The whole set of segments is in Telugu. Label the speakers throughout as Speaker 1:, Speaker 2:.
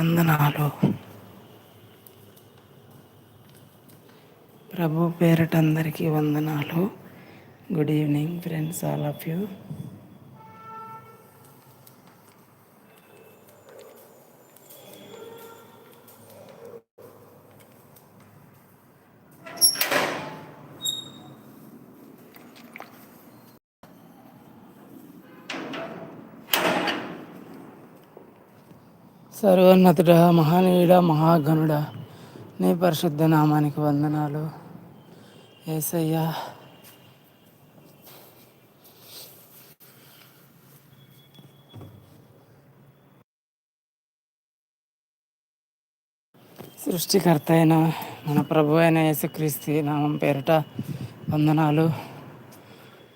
Speaker 1: వందనాలు. ప్రభు పేరట అందరికీ వందనాలు. Good evening friends all of you. సర్వోన్నతుడ మహానీయుడ మహాగణుడ నీ పరిశుద్ధ నామానికి వందనాలు. ఏసయ్యా. సృష్టికర్త అయిన మన ప్రభు అయిన యేసుక్రీస్తు నామం పేరిట వందనాలు.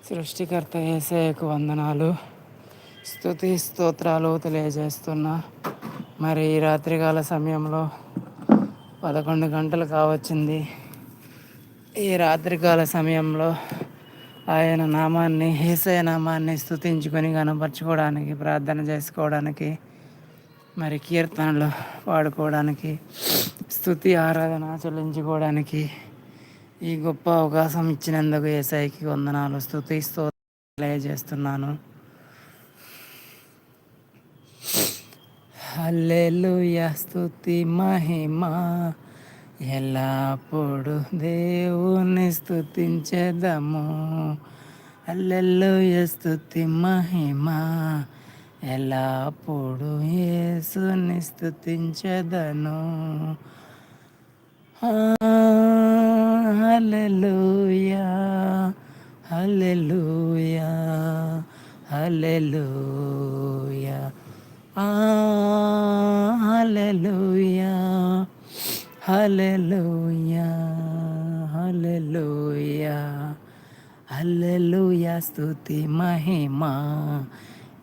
Speaker 1: సృష్టికర్త ఏసయ్యకు వందనాలు. స్తుతి స్తోత్రాలు తెలియజేస్తున్నా. మరి ఈ రాత్రికాల సమయంలో పదకొండు గంటలు కావచ్చింది. ఈ రాత్రికాల సమయంలో ఆయన నామాన్ని ఏసయ నామాన్ని స్థుతించుకొని కనపరచుకోవడానికి ప్రార్థన చేసుకోవడానికి మరి కీర్తనలు పాడుకోవడానికి స్థుతి ఆరాధన చెల్లించుకోవడానికి ఈ గొప్ప అవకాశం ఇచ్చినందుకు ఏసైకి వందనాలు. స్థుతి తెలియజేస్తున్నాను. హల్లెలుయ స్థుతి మహిమ. ఎల్లప్పుడు దేవుని స్థుతించేదము హల్లెలుయ స్తుతి మహిమ. ఎల్లప్పుడు యేసుని స్థుతించదను హల్లెలూయా హల్లెలూయా హల్లెలూయా. హల్లెలూయా. హల్లెలూయా హల్లెలూయా. హల్లెలూయా స్తుతి మహిమా.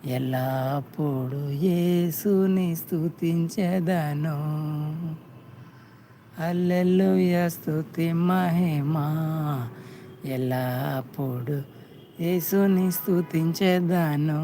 Speaker 1: ఎల్లప్పుడు యేసుని స్థుతించదను అల్లెలుయ స్థుతి మహిమా. ఎల్లప్పుడు యేసుని స్థుతించేదాను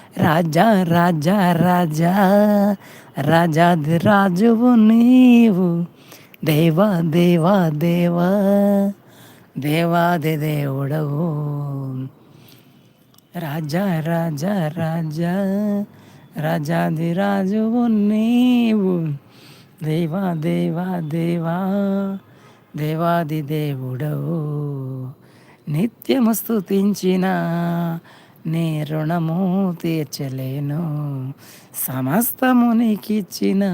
Speaker 1: రాజా రాజా రాజా రాజాది రాజువు నీవు. దేవా దేవా దేవా దేవాది దేవుడవు. రాజా రాజా రాజా రాజాది రాజువు నీవు. దేవా దేవా దేవా దేవాది దేవుడవు. నిత్యము స్థుతించిన నే రుణము తీర్చలేను. సమస్తము నీకిచ్చిన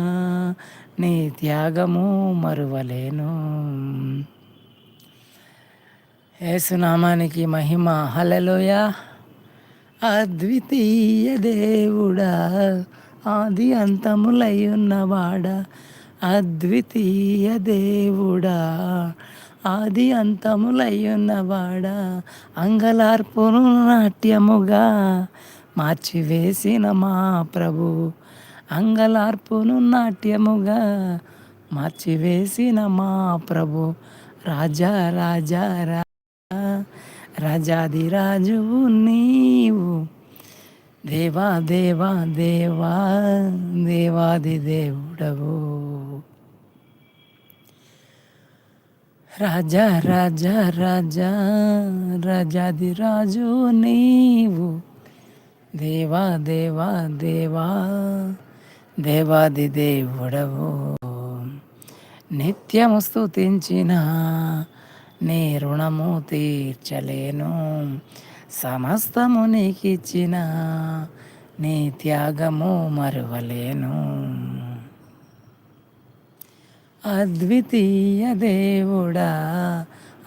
Speaker 1: నీ త్యాగము మరువలేను. ఏసునామానికి మహిమ. హలలోయ అద్వితీయ దేవుడా ఆది అంతములై ఉన్నవాడా అద్వితీయ దేవుడా. ఆది అంతములయ్యున్నవాడా అంగలార్పును నాట్యముగా మార్చివేసిన మా ప్రభు అంగలార్పును నాట్యముగా మార్చివేసిన మా ప్రభు రాజా రాజా రాజాది రాజువు నీవు. దేవా దేవా దేవా దేవాది దేవుడవు. రాజా రాజా రాజా రాజాది రాజు నీవు. దేవా దేవా దేవా దేవాది దేవుడవు. నిత్యము స్థుతించిన నీ రుణము తీర్చలేను. సమస్తము నీకిచ్చిన నీ త్యాగము మరువలేను. అద్వితీయ దేవుడా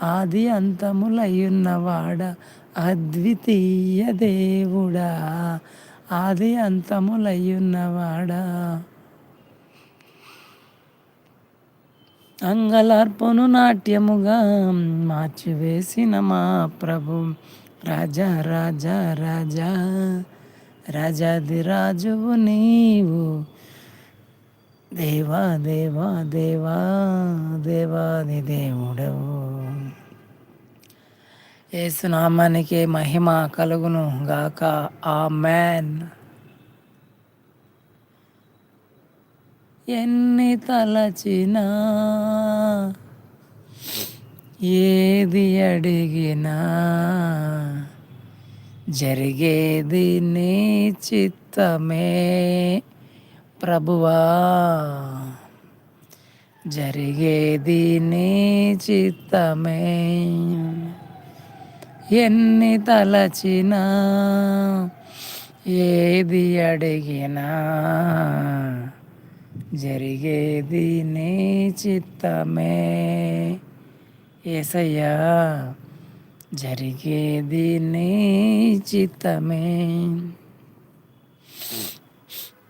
Speaker 1: ఆది అంతములయ్యున్నవాడ అద్వితీయ దేవుడా ఆది అంతములయ్యున్నవాడా అంగలార్పును నాట్యముగా మార్చివేసిన మా ప్రభు రాజా రాజా రాజా రాజాది రాజువు నీవు. దేవా దేవా దేవా దేవాది దేవుడవు. ఏసునామానికి మహిమ కలుగును గాక. ఆ మ్యాన్ ఎన్ని తలచినా ఏది అడిగినా జరిగేది నీ చిత్తమే. ప్రభువా జరిగేది నీ చిత్తమే. ఎన్ని తలచినా ఏది అడిగినా జరిగేది నీ చిత్తమే. ఏసయ్యా జరిగేది నీ చిత్తమే.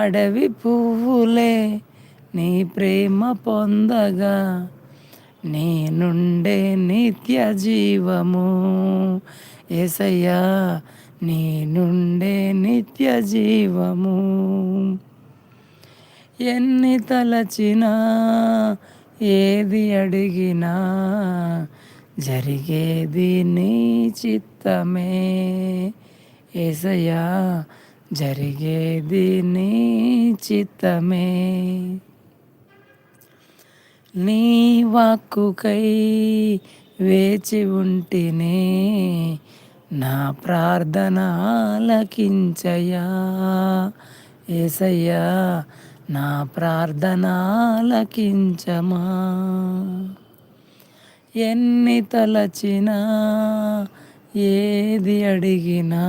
Speaker 1: అడవి పువ్వులే నీ ప్రేమ పొందగా. నేనుండే నిత్య జీవము. ఏసయ్యా నేనుండే నిత్య జీవము. ఎన్ని తలచినా ఏది అడిగినా జరిగేది నీ చిత్తమే. ఏసయ్యా జరిగేది నీ చిత్తమే. నీ వాక్కుకై వేచి ఉంటేనే నా ప్రార్థన ఆలకించయా ఏసయ్యా నా ప్రార్థన ఆలకించమా ఎన్ని తలచినా ఏది అడిగినా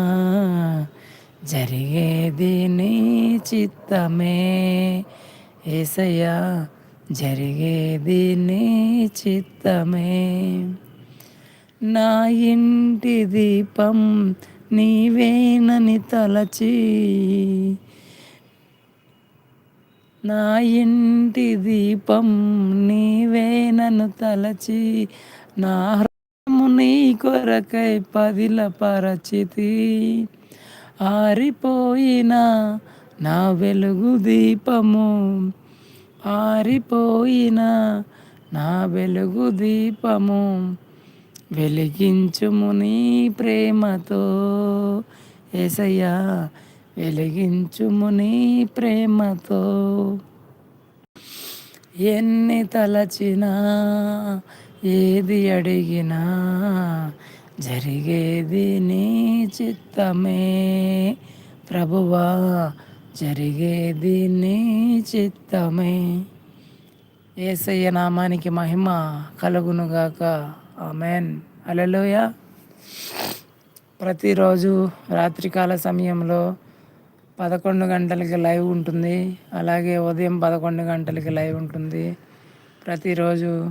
Speaker 1: జరిగేది నీ చిత్తమే. ఏసయ్యా జరిగేది నీ చిత్తమే. నా ఇంటి దీపం నీవేనని తలచి నా ఇంటి దీపం నీవేనను తలచి నా హృదయము నీ కొరకై పదిల పరచితి ఆరిపోయిన నా వెలుగు దీపము. ఆరిపోయిన నా వెలుగు దీపము. వెలిగించుము నీ ప్రేమతో. ఏసయ్యా వెలిగించుము నీ ప్రేమతో. ఎన్ని తలచినా ఏది అడిగినా జరిగేది నీ చిత్తమే. ప్రభువా జరిగేది నీ చిత్తమే. ఏసయ్య నామానికి మహిమ కలుగునుగాక. ఆమెన్. అలలోయ ప్రతిరోజు రాత్రికాల సమయంలో పదకొండు గంటలకి లైవ్ ఉంటుంది. అలాగే ఉదయం పదకొండు గంటలకి లైవ్ ఉంటుంది. ప్రతిరోజు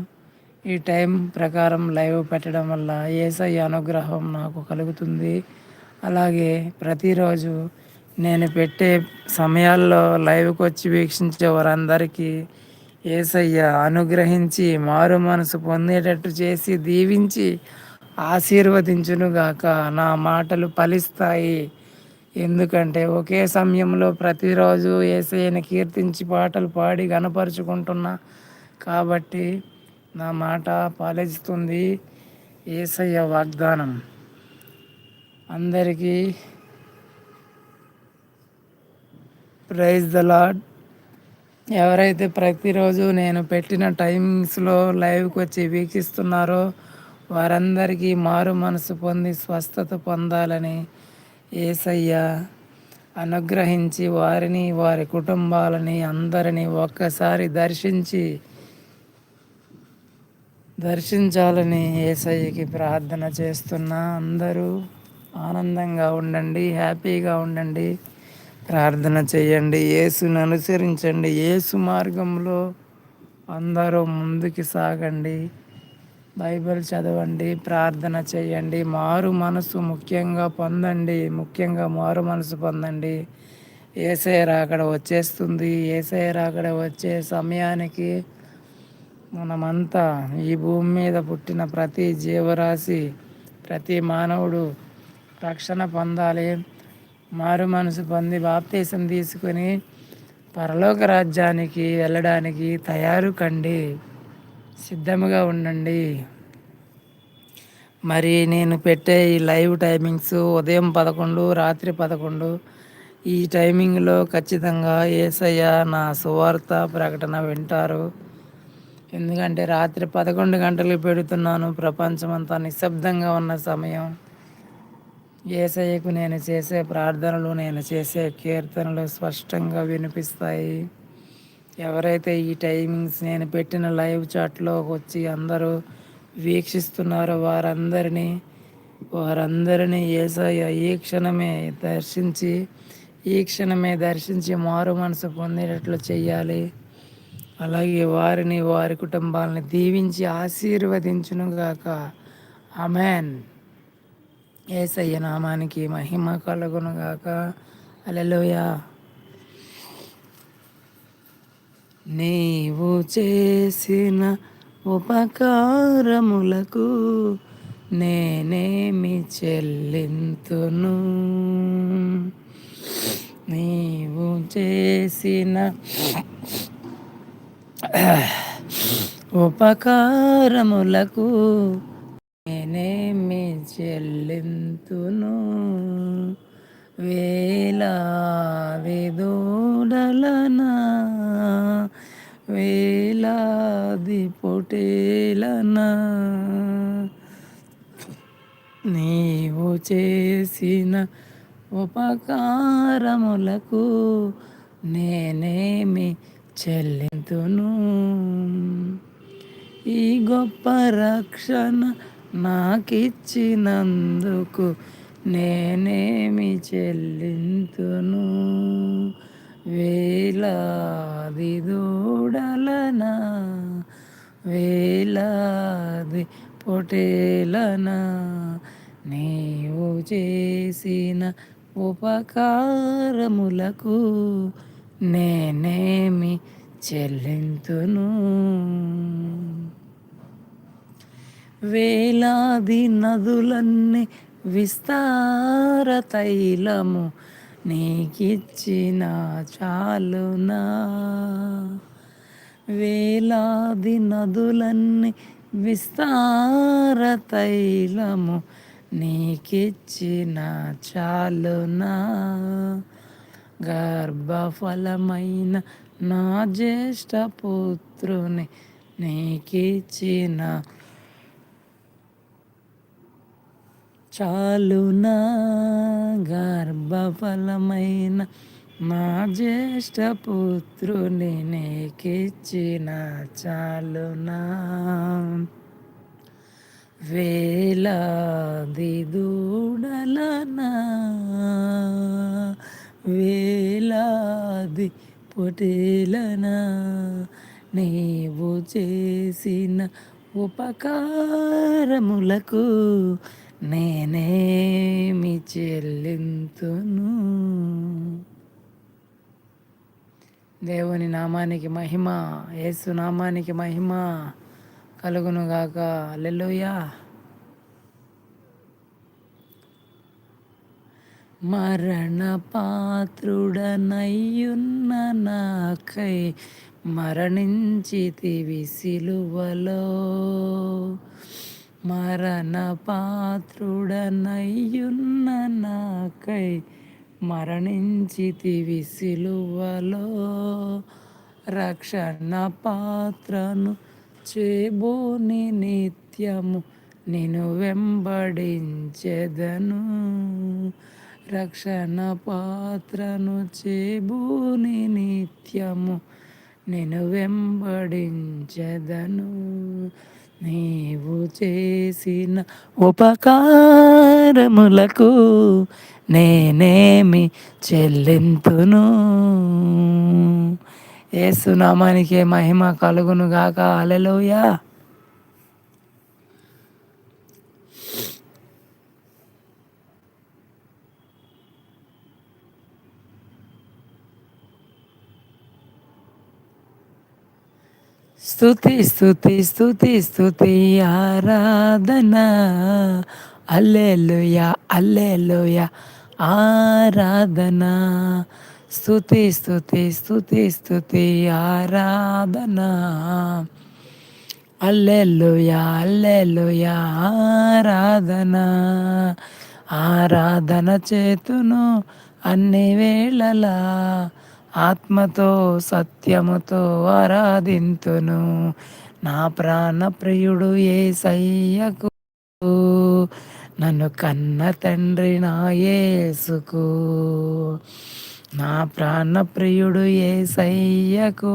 Speaker 1: ఈ టైం ప్రకారం లైవ్ పెట్టడం వల్ల ఏసయ్య అనుగ్రహం నాకు కలుగుతుంది. అలాగే ప్రతిరోజు నేను పెట్టే సమయాల్లో లైవ్కి వచ్చి వీక్షించే వారందరికీ ఏసయ్య అనుగ్రహించి మారు మనసు పొందేటట్టు చేసి దీవించి ఆశీర్వదించునుగాక నా మాటలు ఫలిస్తాయి. ఎందుకంటే ఒకే సమయంలో ప్రతిరోజు ఏసయ్యని కీర్తించి పాటలు పాడి గనపరుచుకుంటున్నా కాబట్టి నా మాట పాలిస్తుంది ఏసయ్య వాగ్దానం. అందరికీ ప్రైజ్ ద లాడ్ ఎవరైతే ప్రతిరోజు నేను పెట్టిన టైమ్స్లో లైవ్కి వచ్చి వీక్షిస్తున్నారో వారందరికీ మారు మనసు పొంది స్వస్థత పొందాలని ఏసయ్య అనుగ్రహించి వారిని వారి కుటుంబాలని అందరినీ ఒక్కసారి దర్శించి దర్శించాలని ఏసఐకి ప్రార్థన చేస్తున్నా అందరూ ఆనందంగా ఉండండి హ్యాపీగా ఉండండి. ప్రార్థన చేయండి యేసుని అనుసరించండి. యేసు మార్గంలో అందరూ ముందుకు సాగండి. బైబిల్ చదవండి ప్రార్థన చేయండి. మారు మనసు ముఖ్యంగా పొందండి ముఖ్యంగా మారు మనసు పొందండి. ఏసఐ రాకడ వచ్చేస్తుంది. ఏసఐ రాకడ వచ్చే సమయానికి మనమంతా ఈ భూమి మీద పుట్టిన ప్రతి జీవరాశి ప్రతి మానవుడు రక్షణ పొందాలి. మారు మనసు పొంది బాప్తీసం తీసుకొని పరలోక రాజ్యానికి వెళ్ళడానికి తయారు కండి. సిద్ధముగా ఉండండి. మరి నేను పెట్టే ఈ లైవ్ టైమింగ్స్ ఉదయం పదకొండు రాత్రి పదకొండు. ఈ టైమింగ్లో ఖచ్చితంగా ఏసయ్య నా సువార్త ప్రకటన వింటారు. ఎందుకంటే రాత్రి పదకొండు గంటలు పెడుతున్నాను. ప్రపంచమంతా నిశ్శబ్దంగా ఉన్న సమయం. ఏసయ్యకు నేను చేసే ప్రార్థనలు నేను చేసే కీర్తనలు స్పష్టంగా వినిపిస్తాయి. ఎవరైతే ఈ టైమింగ్స్ నేను పెట్టిన లైవ్ చాట్లో వచ్చి అందరూ వీక్షిస్తున్నారో వారందరినీ వారందరినీ ఏసయ్య ఈ క్షణమే దర్శించి ఈ క్షణమే దర్శించి మారు మనసు పొందేటట్లు చెయ్యాలి. అలాగే వారిని వారి కుటుంబాలని దీవించి ఆశీర్వదించునుగాక. అమెన్ ఏసయ్య నామానికి మహిమ కలుగునుగాక. అలెలోయ నీవు చేసిన ఉపకారములకు నేనేమి చెల్లింతును? నీవు చేసిన ఉపకారములకు నేనేమి చెల్లింతును. వేలాది దూడలనా వేలాది పొటేలనా నీవు చేసిన ఉపకారములకు నేనేమి చెల్లింతును. ఈ గొప్ప రక్షణ నాకిచ్చినందుకు నేనేమి చెల్లింతును. వేలాది దూడలనా వేలాది పొటేలనా నీవు చేసిన ఉపకారములకు నేనేమి చెల్లింతును. వేలాది నదులన్నీ విస్తార తైలము నీకిచ్చిన చాలునా. వేలాది నదులన్నీ విస్తార తైలము నీకిచ్చిన చాలునా. గర్భఫలమైన నా జ్యేష్ఠ పుత్రుని నీకిచ్చిన చాలునా గర్భఫలమైన నా జ్యేష్ఠ పుత్రుని నీకిచ్చిన చాలునా వేలాది దూడలనా వేలాది పొటేలనా? నీవు చేసిన ఉపకారములకు నేనేమి చెల్లింతును? దేవుని నామానికి మహిమ యేసు నామానికి మహిమ కలుగునుగాక. లెల్లుయా మరణ పాత్రుడనయ్యున్న నాకై మరణించితివి సిలువలో మరణ పాత్రుడనయ్యున్న నాకై మరణించితివి సిలువలో రక్షణ పాత్రను చేబోని నిత్యము నేను వెంబడించెదను. రక్షణ పాత్రను చేబూని నిత్యము నేను వెంబడించదను. నీవు చేసిన ఉపకారములకు నేనేమి చెల్లింతును. ఏసునామానికి మహిమ కలుగునుగాక. అలెలోయా స్థుతి స్థుతి స్థుతి స్థుతి ఆరాధన. అల్లెలుయ అల్లెలుయ ఆరాధన. స్థుతి స్థుతి స్థుతి స్థుతి ఆరాధన. అల్లెలుయ అల్లెలుయ ఆరాధన. ఆరాధన చేతును అన్ని వేళలా ఆత్మతో సత్యముతో ఆరాధింతును. నా ప్రాణ ప్రియుడు ఏ సయ్యకు నన్ను కన్న తండ్రి నా యేసుకు. నా ప్రాణ ప్రియుడు ఏ సయ్యకు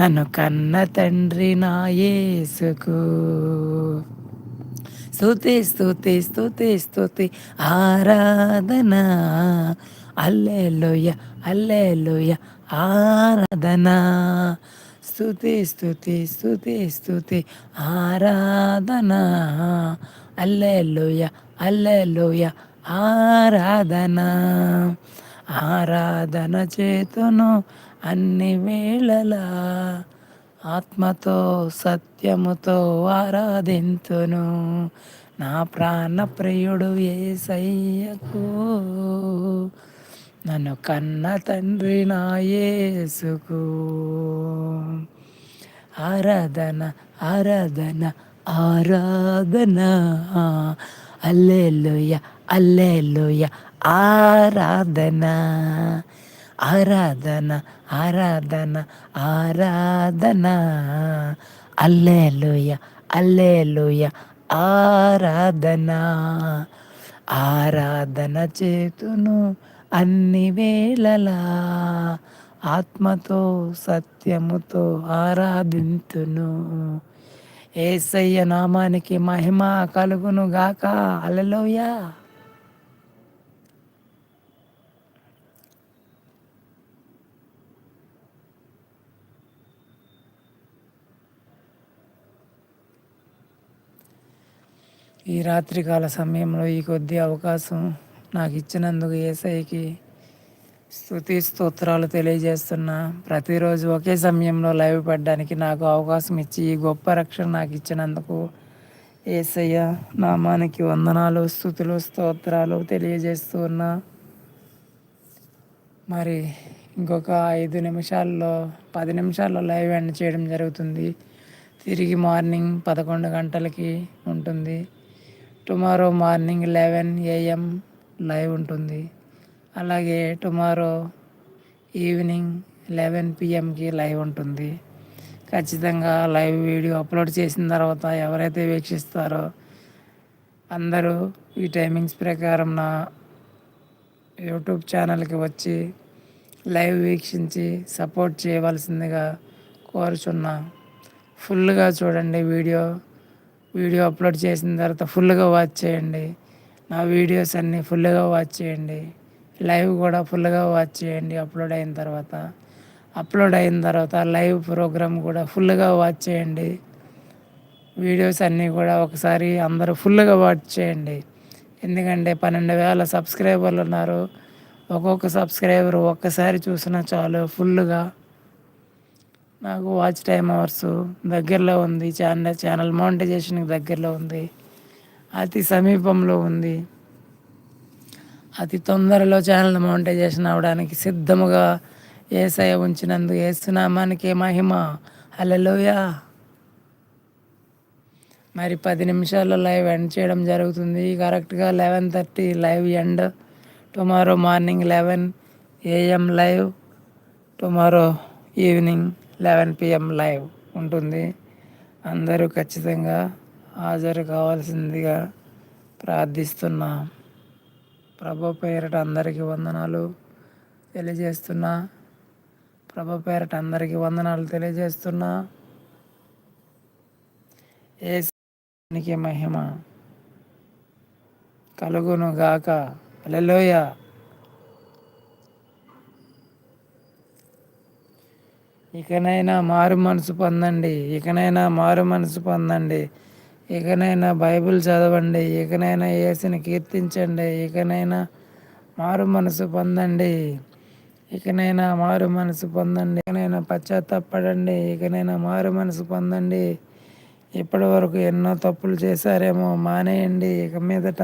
Speaker 1: నన్ను కన్న తండ్రి నా యేసుకు. స్తుతి స్తుతి స్తుతి స్తుతి ఆరాధన. అల్లెలోయ అల్లెలోయ ఆరాధన. స్థుతి స్థుతి స్థుతి స్థుతి ఆరాధన. అల్లెలోయ అల్లెలోయ ఆరాధన. ఆరాధన చేతును అన్ని వేళలా ఆత్మతో సత్యముతో ఆరాధింతును. నా ప్రాణ ప్రియుడు ఏ సయ్యకు నన్ను కన్న తండ్రి నా యేసుకు. ఆరాధన ఆరాధన ఆరాధన. అల్లెలుయ అల్లెలుయ ఆరాధన. ఆరాధన ఆరాధన ఆరాధన. అల్లెలుయ అల్లెలుయ ఆరాధన. ఆరాధన చేతును అన్ని వేళలా ఆత్మతో సత్యముతో ఆరాధింతును. ఏసయ్య నామానికి మహిమ కలుగును గాక అలలోయ ఈ రాత్రికాల సమయంలో ఈ కొద్ది అవకాశం నాకు ఇచ్చినందుకు ఏసైకి స్థుతి స్తోత్రాలు తెలియజేస్తున్నా. ప్రతిరోజు ఒకే సమయంలో లైవ్ పడ్డానికి నాకు అవకాశం ఇచ్చి ఈ గొప్ప రక్షణ నాకు ఇచ్చినందుకు ఏసయ్య నామానికి వందనాలు స్థుతులు స్తోత్రాలు తెలియజేస్తున్నా మరి ఇంకొక ఐదు నిమిషాల్లో పది నిమిషాల్లో లైవ్ ఎండ్ చేయడం జరుగుతుంది. తిరిగి మార్నింగ్ పదకొండు గంటలకి ఉంటుంది. Tomorrow morning eleven AM live ఉంటుంది. అలాగే టుమారో ఈవినింగ్ లెవెన్ పిఎంకి లైవ్ ఉంటుంది. ఖచ్చితంగా లైవ్ వీడియో అప్లోడ్ చేసిన తర్వాత ఎవరైతే వీక్షిస్తారో అందరూ ఈ టైమింగ్స్ ప్రకారం నా యూట్యూబ్ ఛానల్కి వచ్చి లైవ్ వీక్షించి సపోర్ట్ చేయవలసిందిగా కోరుచున్నా. ఫుల్గా చూడండి వీడియో. వీడియో అప్లోడ్ చేసిన తర్వాత ఫుల్గా వాచ్ చేయండి. నా వీడియోస్ అన్నీ ఫుల్గా వాచ్ చేయండి. లైవ్ కూడా ఫుల్గా వాచ్ చేయండి అప్లోడ్ అయిన తర్వాత. అప్లోడ్ అయిన తర్వాత లైవ్ ప్రోగ్రామ్ కూడా ఫుల్గా వాచ్ చేయండి. వీడియోస్ అన్నీ కూడా ఒకసారి అందరూ ఫుల్గా వాచ్ చేయండి. ఎందుకంటే పన్నెండు వేల సబ్స్క్రైబర్లు ఉన్నారు. ఒక్కొక్క సబ్స్క్రైబర్ ఒక్కసారి చూసినా చాలు ఫుల్గా నాకు వాచ్ టైం అవర్స్ దగ్గరలో ఉంది. ఛానల్ ఛానల్ మౌంటైజేషన్కి దగ్గరలో ఉంది. అతి సమీపంలో ఉంది. అతి తొందరలో ఛానల్ మౌంటైజేషన్ అవడానికి సిద్ధముగా ఏసయ ఉంచినందుకు ఏసునామానికి మహిమ. అలలోయ మరి పది నిమిషాల్లో లైవ్ ఎండ్ చేయడం జరుగుతుంది. కరెక్ట్గా eleven thirty live end tomorrow morning eleven AM live tomorrow evening eleven PM live ఉంటుంది. అందరూ ఖచ్చితంగా హాజరు కావాల్సిందిగా ప్రార్థిస్తున్నా. ప్రభు పేరట అందరికీ వందనాలు తెలియజేస్తున్నా. ప్రభు పేరట అందరికీ వందనాలు తెలియజేస్తున్నా. ఏసునికి మహిమ కలుగును గాక. అలలోయ ఇకనైనా మారు మనసు పొందండి. ఇకనైనా మారు మనసు పొందండి. ఇకనైనా బైబిల్ చదవండి ఇకనైనా ఏసుని కీర్తించండి ఇకనైనా మారు మనసు పొందండి ఇకనైనా మారు మనసు పొందండి ఇకనైనా పశ్చాత్తాపడండి ఇకనైనా మారు మనసు పొందండి. ఇప్పటి వరకు ఎన్నో తప్పులు చేశారేమో మానేయండి ఇక మీదట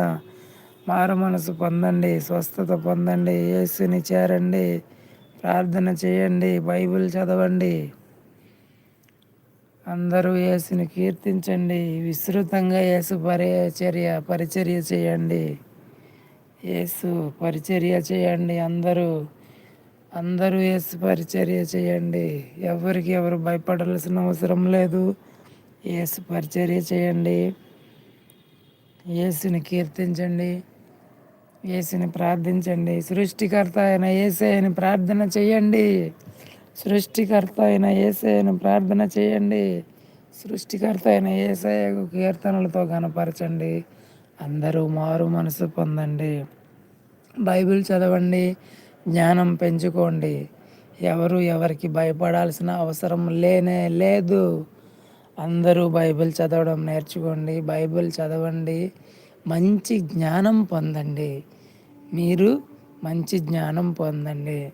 Speaker 1: మారు మనసు పొందండి స్వస్థత పొందండి ఏసుని చేరండి ప్రార్థన చేయండి బైబిల్ చదవండి. అందరూ యేసుని కీర్తించండి. విస్తృతంగా యేసు పరిచర్య పరిచర్య చేయండి. యేసు పరిచర్య చేయండి అందరూ. అందరూ యేసు పరిచర్య చేయండి. ఎవరికి ఎవరు భయపడాల్సిన అవసరం లేదు. యేసు పరిచర్య చేయండి. యేసుని కీర్తించండి. యేసుని ప్రార్థించండి. సృష్టికర్త అయిన ఏసైని ప్రార్థన చేయండి. సృష్టికర్త అయిన ఏసైను ప్రార్థన చేయండి. సృష్టికర్త అయిన ఏసయ్యకు కీర్తనలతో కనపరచండి అందరూ మారు మనసు పొందండి. బైబిల్ చదవండి జ్ఞానం పెంచుకోండి. ఎవరు ఎవరికి భయపడాల్సిన అవసరం లేనే లేదు. అందరూ బైబిల్ చదవడం నేర్చుకోండి బైబిల్ చదవండి. మంచి జ్ఞానం పొందండి. మీరు మంచి జ్ఞానం పొందండి.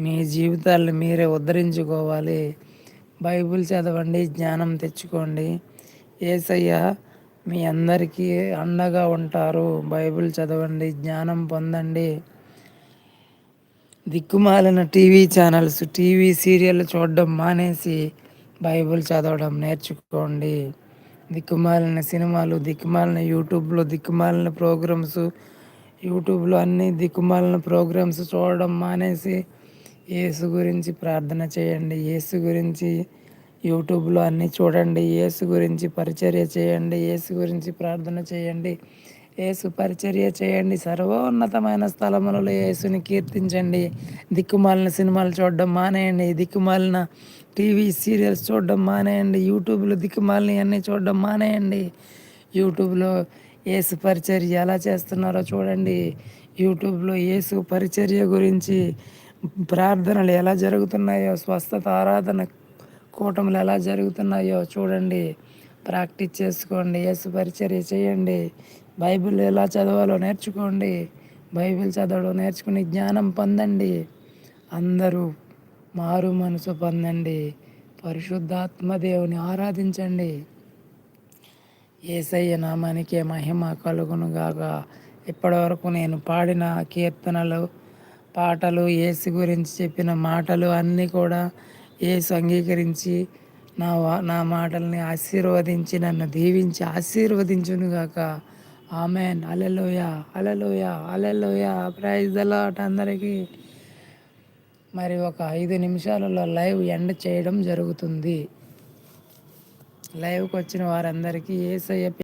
Speaker 1: మీ జీవితాలను మీరే ఉద్ధరించుకోవాలి. బైబిల్ చదవండి జ్ఞానం తెచ్చుకోండి. ఏసయ్య మీ అందరికీ అండగా ఉంటారు. బైబిల్ చదవండి జ్ఞానం పొందండి. దిక్కుమాలిన టీవీ ఛానల్స్ టీవీ సీరియల్ చూడడం మానేసి బైబిల్ చదవడం నేర్చుకోండి. దిక్కుమాలిన సినిమాలు దిక్కుమాలిన యూట్యూబ్లో దిక్కుమాలిన ప్రోగ్రామ్స్ యూట్యూబ్లో అన్ని దిక్కుమాలిన ప్రోగ్రామ్స్ చూడడం మానేసి యేసు గురించి ప్రార్థన చేయండి. యేసు గురించి యూట్యూబ్లో అన్నీ చూడండి. యేసు గురించి పరిచర్య చేయండి. యేసు గురించి ప్రార్థన చేయండి. యేసు పరిచర్య చేయండి. సర్వోన్నతమైన స్థలములలో యేసుని కీర్తించండి. దిక్కుమాలిన సినిమాలు చూడడం మానేయండి. దిక్కుమాలిన టీవీ సీరియల్స్ చూడడం మానేయండి. యూట్యూబ్లో దిక్కుమాలిన అన్నీ చూడడం మానేయండి. యూట్యూబ్లో యేసు పరిచర్య ఎలా చేస్తున్నారో చూడండి. యూట్యూబ్లో యేసు పరిచర్య గురించి ప్రార్థనలు ఎలా జరుగుతున్నాయో స్వస్థత ఆరాధన కూటములు ఎలా జరుగుతున్నాయో చూడండి. ప్రాక్టీస్ చేసుకోండి యేసు పరిచర్య చేయండి. బైబిల్ ఎలా చదవాలో నేర్చుకోండి. బైబిల్ చదవడం నేర్చుకుని జ్ఞానం పొందండి. అందరూ మారు మనసు పొందండి. పరిశుద్ధాత్మ దేవుని ఆరాధించండి. ఏసయ్య నామానికే మహిమ కలుగునుగాక. ఇప్పటివరకు నేను పాడిన కీర్తనలు పాటలు ఏసు గురించి చెప్పిన మాటలు అన్నీ కూడా ఏసు అంగీకరించి నా నా మాటల్ని ఆశీర్వదించి నన్ను దీవించి ఆశీర్వదించునుగాక amen. Alleluia alleluia alleluia praise a lot అందరికీ. మరి ఒక ఐదు నిమిషాలలో లైవ్ ఎండ్ చేయడం జరుగుతుంది. లైవ్కి వచ్చిన వారందరికీ ఏసయ్య